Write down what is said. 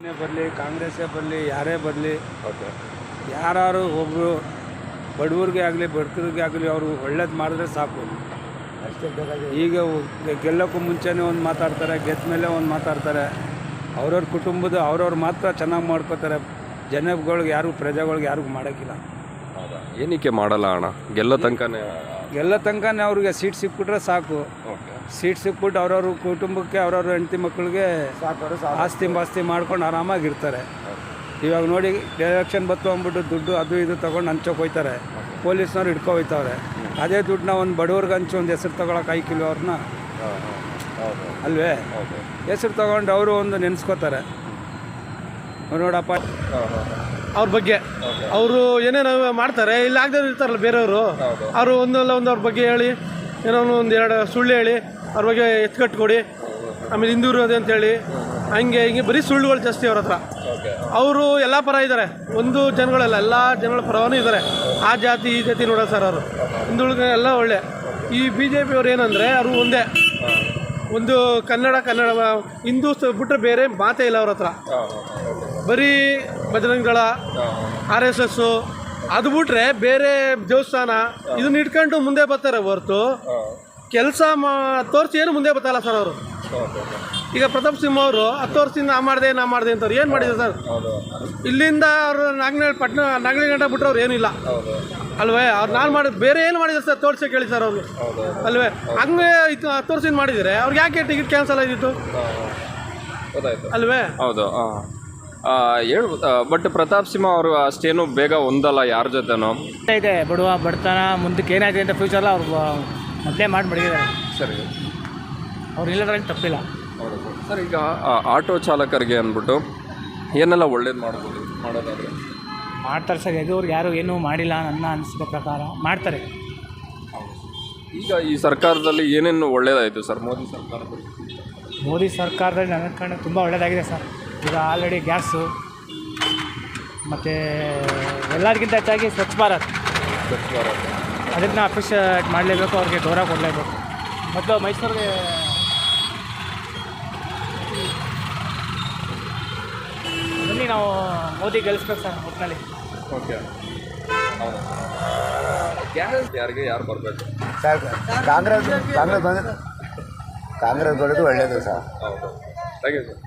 ಬರಲಿ ಕಾಂಗ್ರೆಸ್ಸೇ ಬರಲಿ ಯಾರೇ ಬರಲಿ ಓಕೆ. ಯಾರು ಒಬ್ಬರು ಬಡವ್ರಿಗೆ ಆಗಲಿ ಬಡಕರಿಗೆ ಆಗಲಿ ಅವರು ಒಳ್ಳೇದು ಮಾಡಿದ್ರೆ ಸಾಕು. ಈಗ ಗೆ- ಗೆಲ್ಲೋಕ್ಕೂ ಮುಂಚೆನೇ ಒಂದು ಮಾತಾಡ್ತಾರೆ ಗೆದ್ದ ಮೇಲೆ ಒಂದು ಮಾತಾಡ್ತಾರೆ. ಅವ್ರವ್ರ ಕುಟುಂಬದ ಅವ್ರವ್ರು ಮಾತ್ರ ಚೆನ್ನಾಗಿ ಮಾಡ್ಕೋತಾರೆ. ಜನಗಳಿಗೆ ಯಾರು ಪ್ರಜೆಗಳಿಗೆ ಯಾರಿಗೂ ಮಾಡೋಕ್ಕಿಲ್ಲ. ಹೌದಾ? ಏನಕ್ಕೆ ಮಾಡಲ್ಲ ಅಣ್ಣ? ಗೆಲ್ಲೋ ತನಕನೇ ಗೆಲ್ಲೋ ತನಕನೇ ಅವ್ರಿಗೆ ಸೀಟ್ ಸಿಕ್ಬಿಟ್ರೆ ಸಾಕು. ಓಕೆ. ಸೀಟ್ ಸಿಕ್ಬಿಟ್ಟು ಅವ್ರವ್ರ ಕುಟುಂಬಕ್ಕೆ ಅವ್ರವ್ರ ಹೆಂಡತಿ ಮಕ್ಕಳಿಗೆ ಆಸ್ತಿ ಬಾಸ್ತಿ ಮಾಡ್ಕೊಂಡು ಆರಾಮಾಗಿರ್ತಾರೆ. ಇವಾಗ ನೋಡಿ ಎಲೆಕ್ಷನ್ ಬತ್ತು ಅಂದ್ಬಿಟ್ಟು ದುಡ್ಡು ಅದು ಇದು ತೊಗೊಂಡು ಹಂಚೋಕೆ ಹೋಯ್ತಾರೆ. ಪೊಲೀಸ್ನವ್ರು ಹಿಡ್ಕೊ ಹೋಯ್ತವ್ರೆ. ಅದೇ ದುಡ್ಡನ್ನ ಒಂದು ಬಡವ್ರಿಗೆ ಹಂಚು ಒಂದು ಹೆಸರು ತೊಗೊಳಕ್ಕೆ ಐಕಿಲ್ವ ಅವ್ರನ್ನ. ಹೌದು. ಅಲ್ವೇ? ಹೆಸರು ತೊಗೊಂಡು ಅವರು ಒಂದು ನೆನೆಸ್ಕೋತಾರೆ. ನೋಡಪ್ಪ. ಅವ್ರ ಬಗ್ಗೆ. ಅವರು ಏನೇನೋ ಮಾಡ್ತಾರೆ. ಇಲ್ಲಾಗದೇ ಆಗದೆ ಇರ್ತಾರಲ್ಲ ಬೇರೆಯವರು. ಅವರು ಒಂದಲ್ಲ ಒಂದು ಅವ್ರ ಬಗ್ಗೆ ಹೇಳಿ ಏನೋ ಒಂದು ಎರಡು ಸುಳ್ಳು ಹೇಳಿ ಅವ್ರ ಬಗ್ಗೆ ಎತ್ಕಟ್ಟು ಕೊಡಿ ಆಮೇಲೆ ಹಿಂದೂರು ಅದೇ ಅಂತೇಳಿ. ಹಂಗೆ ಹಿಂಗೆ ಬರೀ ಸುಳ್ಳುಗಳು ಜಾಸ್ತಿ ಅವ್ರ ಹತ್ರ. ಅವರು ಎಲ್ಲ ಪರ ಇದ್ದಾರೆ ಒಂದು ಜನಗಳೆಲ್ಲ ಎಲ್ಲ ಜನಗಳ ಪರವೂ ಇದ್ದಾರೆ ಆ ಜಾತಿ ಈ ಜಾತಿ ನೋಡೋದು ಸರ್ ಅವರು. ಹಿಂದುಳಿದ ಎಲ್ಲ ಒಳ್ಳೆ. ಈ ಬಿ ಜೆ ಪಿಯವ್ರು ಏನಂದರೆ ಅವರು ಒಂದೇ. ಒಂದು ಕನ್ನಡ ಕನ್ನಡ ಹಿಂದೂ ಬಿಟ್ಟರೆ ಬೇರೆ ಮಾತೇ ಇಲ್ಲ ಅವ್ರ ಹತ್ರ. ಬರೀ ಭಜನಗಳ ಆರ್ ಎಸ್ ಎಸ್ಸು ಅದು ಬಿಟ್ರೆ ಬೇರೆ ದೇವಸ್ಥಾನ ಇದನ್ನ ಇಟ್ಕೊಂಡು ಮುಂದೆ ಬರ್ತಾರೆ ಹೊರ್ತು. ಕೆಲಸ ಮಾ ತೋರಿಸಿ ಏನು ಮುಂದೆ ಬರ್ತಲ್ಲ ಸರ್ ಅವರು. ಈಗ ಪ್ರತಾಪ್ ಸಿಂಹ ಅವರು ಹತ್ತು ವರ್ಷದಿಂದ ಆ ಮಾಡಿದೆ ನಾ ಮಾಡಿದೆ ಅಂತವ್ರು ಏನು ಮಾಡಿದ್ರು ಸರ್? ಇಲ್ಲಿಂದ ಅವರು ನಾಗನಹಳ್ಳಿ ಪಟ್ಟಣ ನಾಗಲಿ ಗಂಟ ಬಿಟ್ಟರೆ ಅವ್ರು ಏನಿಲ್ಲ. ಅಲ್ವೇ? ಅವ್ರು ನಾನು ಮಾಡಿದ್ರು ಬೇರೆ ಏನು ಮಾಡಿದ್ರು ಸರ್? ತೋರಿಸಿ ಕೇಳಿ ಸರ್ ಅವರು. ಅಲ್ವೇ? ಹಂಗೆ ಇತ್ತು ಹತ್ತು ವರ್ಷದಿಂದ ಮಾಡಿದರೆ ಅವ್ರಿಗೆ ಯಾಕೆ ಟಿಕೆಟ್ ಕ್ಯಾನ್ಸಲ್ ಆಗಿತ್ತು? ಗೊತ್ತಾಯ್ತು ಅಲ್ವೇ? ಹೌದು ಹೇಳು ಬಟ್ ಪ್ರತಾಪ್ ಸಿಂಹ ಅವರು ಅಷ್ಟೇನು ಬೇಗ ಒಂದಲ್ಲ ಯಾರ ಜೊತೆನೋ. ಇದೆ ಬಡವ ಬಡತನ ಮುಂದಕ್ಕೆ ಏನಾಗಿದೆ ಅಂತ ಫ್ಯೂಚರ್ಲ ಅವ್ರು ಮೊದಲೇ ಮಾಡಿ ಮಡಗಿದ್ದಾರೆ ಸರಿ. ಅವ್ರು ಇಲ್ಲದ್ರಲ್ಲಿ ತಪ್ಪಿಲ್ಲ. ಸರ್ ಈಗ ಆ, ಆಟೋ ಚಾಲಕರಿಗೆ ಅಂದ್ಬಿಟ್ಟು ಏನೆಲ್ಲ ಒಳ್ಳೇದು ಮಾಡ್ಬೋದು ಮಾಡೋದಾದ್ರೆ? ಮಾಡ್ತಾರೆ ಸರ್ ಎದುವ್ರಿಗೆ ಯಾರು ಏನೂ ಮಾಡಿಲ್ಲ ನನ್ನ ಅನಿಸಿದ ಪ್ರಕಾರ. ಮಾಡ್ತಾರೆ. ಈಗ ಈ ಸರ್ಕಾರದಲ್ಲಿ ಏನೇನು ಒಳ್ಳೇದಾಯಿತು ಸರ್ ಮೋದಿ ಸರ್ಕಾರದಲ್ಲಿ ಮೋದಿ ಸರ್ಕಾರದಲ್ಲಿ ನನ್ನ ಕಾರಣ ತುಂಬ ಒಳ್ಳೆಯದಾಗಿದೆ ಸರ್. ಈಗ ಆಲ್ರೆಡಿ ಗ್ಯಾಸು ಮತ್ತು ಎಲ್ಲದಕ್ಕಿಂತ ಹೆಚ್ಚಾಗಿ ಸ್ವಚ್ಛ ಭಾರತ್. ಅದನ್ನು ಅಪ್ರಿಷಿಯೇಟ್ ಮಾಡಲೇಬೇಕು ಅವ್ರಿಗೆ ಗೌರವ ಕೊಡಲೇಬೇಕು. ಮತ್ತು ಮೈಸೂರಿಗೆ ಬನ್ನಿ ನಾವು ಮೋದಿ ಗೆಲ್ಲಿಸ್ಬೇಕು ಸರ್ ಒಟ್ಟಿನಲ್ಲಿ ಓಕೆ. ಯಾರಿಗೆ ಯಾರು ಬರಬೇಕು? ಸರ್ ಕಾಂಗ್ರೆಸ್ ಕಾಂಗ್ರೆಸ್ ಬಂದ ಕಾಂಗ್ರೆಸ್ ಬರೋದು ಒಳ್ಳೆಯದು ಸರ್. ಹೌದು. Thank you sir.